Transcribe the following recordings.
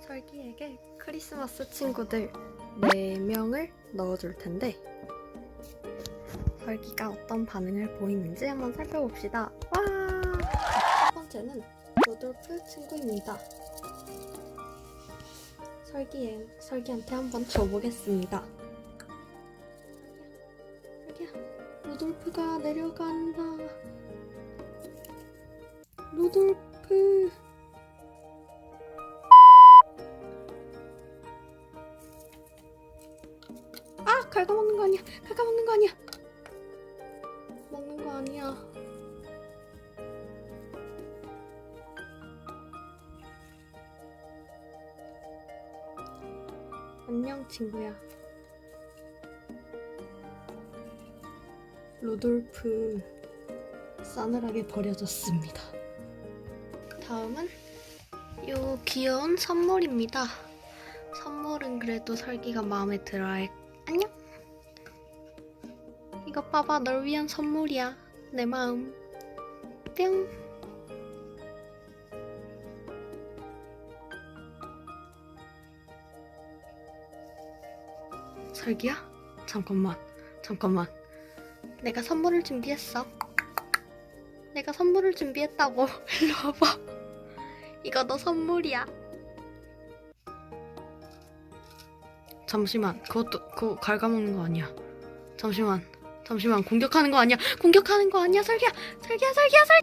설기에게 크리스마스 친구들 4명을 넣어줄 텐데 설기가 어떤 반응을 보이는지 한번 살펴봅시다. 와! 첫 번째는 루돌프 친구입니다. 설기에, 설기한테 한번 줘보겠습니다. 설기야, 루돌프가 내려간다. 루돌프. 아, 갉아먹는 거 아니야. 갉아먹는 거 아니야. 먹는 거 아니야. 안녕, 친구야. 루돌프 싸늘하게 버려졌습니다. 다음은 요 귀여운 선물입니다. 선물은 그래도 설기가 마음에 들어할 안녕. 이거 봐봐, 널 위한 선물이야. 내 마음. 뿅. 설기야? 잠깐만, 잠깐만. 내가 선물을 준비했어. 내가 선물을 준비했다고. 일로 와봐. 이거 너 선물이야. 잠시만, 그것도 그거 갉아먹는 거 아니야. 잠시만, 잠시만, 공격하는 거 아니야. 공격하는 거 아니야, 설기야, 설기야, 설기야, 설.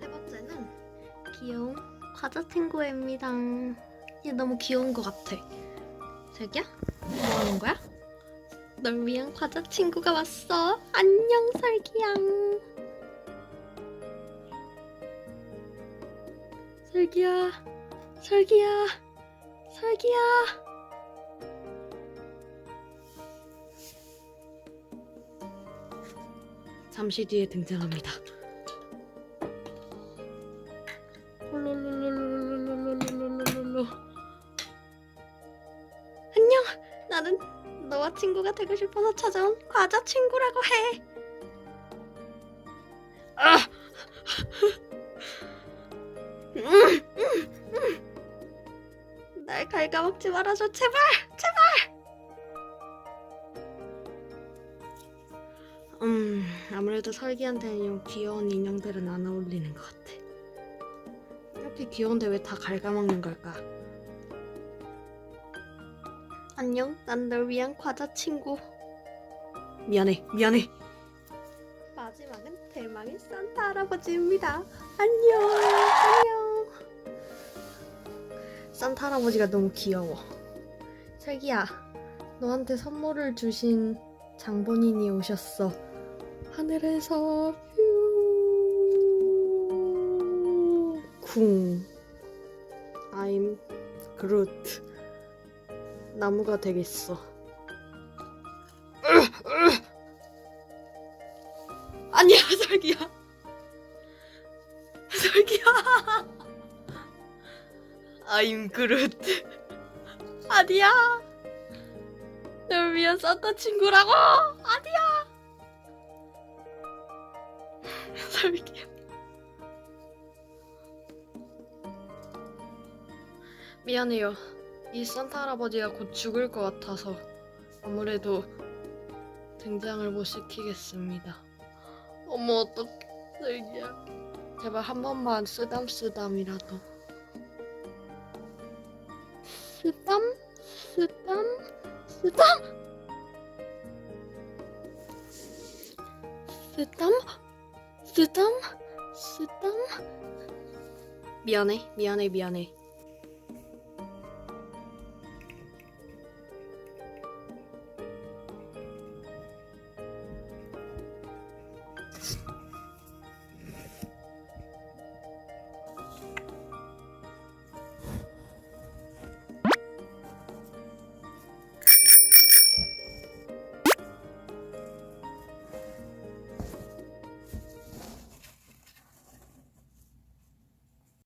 세 번째는 귀여운 과자 친구입니다. 얘 너무 귀여운 것 같아. 자기야, 뭐 하는 거야? 널 위한 과자 친구가 왔어. 안녕, 설기양. 설기야, 설기야, 설기야. 잠시 뒤에 등장합니다. 나는 너와 친구가 되고 싶어서 찾아온 과자 친구라고 해. 아! 음, 음, 음. 날 갉아먹지 말아줘 제발 제발 음 아무래도 설기한테는 이 귀여운 인형들은 안 어울리는 것 같아 이렇게 귀여운데 왜 다 갉아먹는 걸까 안녕 난 널 위한 과자 친구 미안해 미안해 마지막은 대망의 산타 할아버지입니다 안녕 안녕 산타 할아버지가 너무 귀여워. 슬기야, 너한테 선물을 주신 장본인이 오셨어. 하늘에서 뾰 쿵. I'm Groot. 나무가 되겠어. 아니야, 설기야. 설기야. I'm Groot. 아니야. 널 위한 산타 친구라고. 아니야. 설기야. 미안해요. 이 산타 할아버지가 곧 죽을 것 같아서 아무래도 등장을 못 시키겠습니다. 어머 어떡해, 설기야. 제발 한 번만 쓰담쓰담이라도. 쓰담? 쓰담? 쓰담? 쓰담? 쓰담? 쓰담? 미안해, 미안해, 미안해.